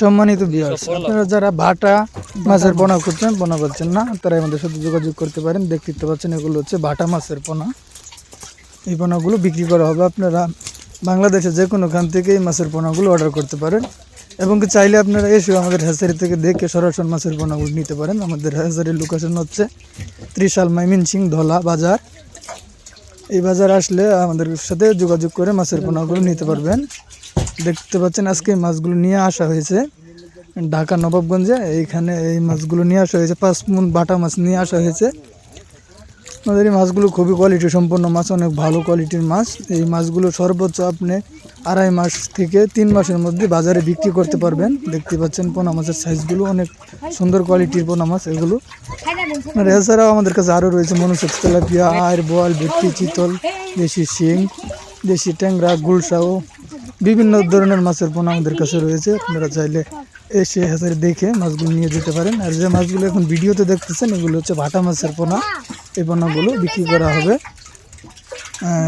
সম্মানিত বিয়ার্স আপনারা যারা ভাটা মাছের পোনা করছেন পোনা পাচ্ছেন না তারা আমাদের সাথে যোগাযোগ করতে পারেন। দেখতে পাচ্ছেন এগুলো হচ্ছে ভাটা মাছের পোনা। এই পোনাগুলো বিক্রি করা হবে আপনারা বাংলাদেশে যে কোনো খান থেকে এই মাছের পোনাগুলো অর্ডার করতে পারেন। এবং কি চাইলে আপনারা এসে আমাদের হ্যাচারি থেকে দেখে সরাসরি মাছের পোনাগুলো নিতে পারেন। আমাদের হ্যাচারির লোকেশন হচ্ছে ত্রিশাল মাইমিনসিং ধলা বাজার। এই বাজার আসলে আমাদের সাথে যোগাযোগ করে মাছের পোনাগুলো নিতে পারবেন। দেখতে পাচ্ছেন, আজকে মাছগুলো নিয়ে আসা হয়েছে। ঢাকা, নবাবগঞ্জে এইখানে এই মাছগুলো নিয়ে আসা হয়েছে, পাঁচ মন বাটা মাছ নিয়ে আসা হয়েছে। আমাদের এই মাছগুলো খুবই কোয়ালিটি সম্পন্ন মাছ, অনেক ভালো কোয়ালিটির মাছ। এই মাছগুলো সর্বোচ্চ আপনি আড়াই মাস থেকে তিন মাসের মধ্যে বাজারে বিক্রি করতে পারবেন। দেখতে পাচ্ছেন পোনা মাছের সাইজগুলো অনেক সুন্দর কোয়ালিটির পোনা মাছ এগুলো। আর এছাড়াও আমাদের কাছে আরও রয়েছে মনুসেক্স তেলাপিয়া আর বোয়াল, ভেটকি, চিতল, দেশি শিং, দেশি ট্যাংরা, গুলশাও বিভিন্ন ধরনের মাছের পোনা আমাদের কাছে রয়েছে। আপনারা চাইলে এসে হেসারে দেখে মাছগুলো নিয়ে যেতে পারেন। আর যে মাছগুলো এখন ভিডিওতে দেখতেছেন এগুলো হচ্ছে ভাটা মাছের পোনা। এই পোনাগুলো বিক্রি করা হবে।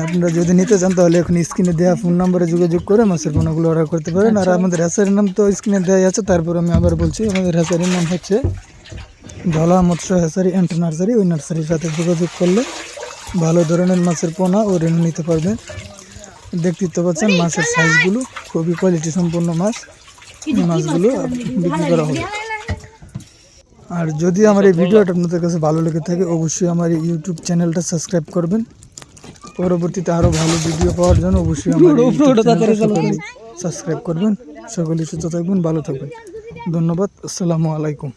আপনারা যদি নিতে চান তাহলে এখন স্ক্রিনে দেওয়া ফোন নম্বরে যোগাযোগ করে মাছের পোনাগুলো অর্ডার করতে পারেন। আর আমাদের হ্যাসারির নাম তো স্ক্রিনে দেওয়া আছে। তারপর আমি আবার বলছি আমাদের হ্যাসারির নাম হচ্ছে ধলা মৎস্য হ্যাসারি অ্যান্ড নার্সারি। ওই নার্সারির সাথে যোগাযোগ করলে ভালো ধরনের মাছের পোনা ও রেনু নিতে পারবেন। দেখতে তো পাচ্ছেন মাছের সাইজগুলো খুবই কোয়ালিটি সম্পন্ন মাছ। এই মাছগুলো বিক্রি করা হবে। আর যদি আমার এই ভিডিওটা আপনাদের কাছে ভালো লেগে থাকে অবশ্যই আমার এই ইউটিউব চ্যানেলটা সাবস্ক্রাইব করবেন। পরবর্তীতে আরও ভালো ভিডিও পাওয়ার জন্য অবশ্যই আমার সাবস্ক্রাইব করবেন। সকলেই সুস্থ থাকবেন ভালো থাকবেন। ধন্যবাদ আসসালামু আলাইকুম।